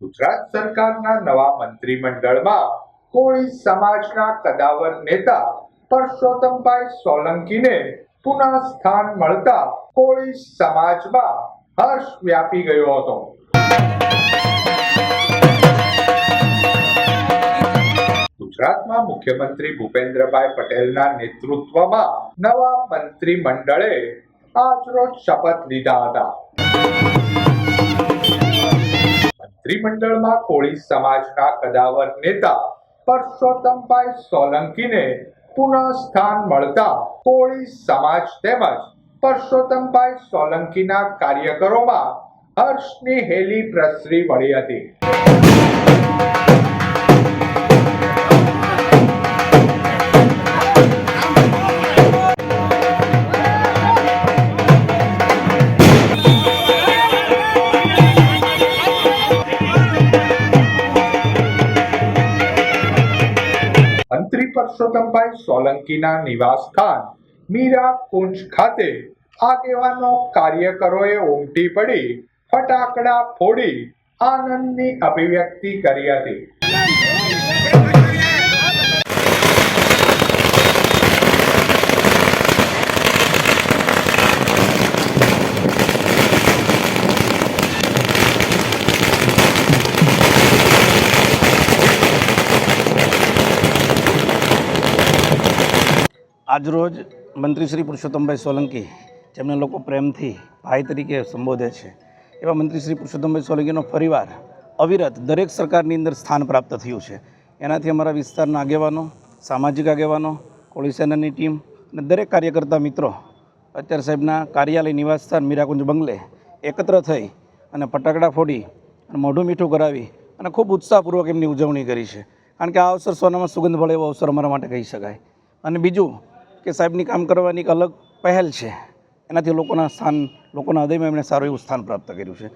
ગુજરાત સરકારના નવા મંત્રીમંડળમાં કોળી સમાજના કદાવર નેતા પરસોત્તમભાઈ સોલંકીને પુનઃ સ્થાન મળતા કોળી સમાજમાં હર્ષ વ્યાપી ગયો હતો. ગુજરાતમાં મુખ્યમંત્રી ભૂપેન્દ્રભાઈ પટેલના નેતૃત્વમાં નવા મંત્રીમંડળે આજરોજ શપથ લીધા હતા. મંત્રીમંડળમાં કોળી સમાજના કદાવર નેતા પરસોત્તમભાઈ સોલંકીને પુનઃ સ્થાન મળતા કોળી સમાજ તેમજ પરસોત્તમભાઈ સોલંકીના કાર્યકરોમાં હર્ષની હેલી પ્રસરી વળી હતી. પરસોત્તમભાઈ સોલંકીના નિવાસ સ્થાન મીરા કુંજ ખાતે આગેવાનો કાર્યકરોએ ઉમટી પડી, ફટાકડા ફોડી આનંદની અભિવ્યક્તિ કરી હતી. આજરોજ મંત્રી શ્રી પુરુષોત્તમભાઈ સોલંકી, જેમને લોકો પ્રેમથી ભાઈ તરીકે સંબોધે છે, એવા મંત્રી શ્રી પુરુષોત્તમભાઈ સોલંકીનો ફરીવાર અવિરત દરેક સરકારની અંદર સ્થાન પ્રાપ્ત થયું છે. એનાથી અમારા વિસ્તારના આગેવાનો, સામાજિક આગેવાનો, કોળી સેનાની ટીમ અને દરેક કાર્યકર્તા મિત્રો અત્યાર સાહેબના કાર્યાલય નિવાસસ્થાન મીરાકુંજ બંગલે એકત્ર થઈ અને ફટાકડા ફોડી અને મોઢું મીઠું કરાવી અને ખૂબ ઉત્સાહપૂર્વક એમની ઉજવણી કરી છે. કારણ કે આ અવસર સોનામાં સુગંધ ભળે એવો અવસર અમારા માટે કહી શકાય. અને બીજું કે સાહેબની કામ કરવાની એક અલગ પહેલ છે. એનાથી લોકોના સ્થાન, લોકોના હૃદયમાં એમણે સારું એવું સ્થાન પ્રાપ્ત કર્યું છે.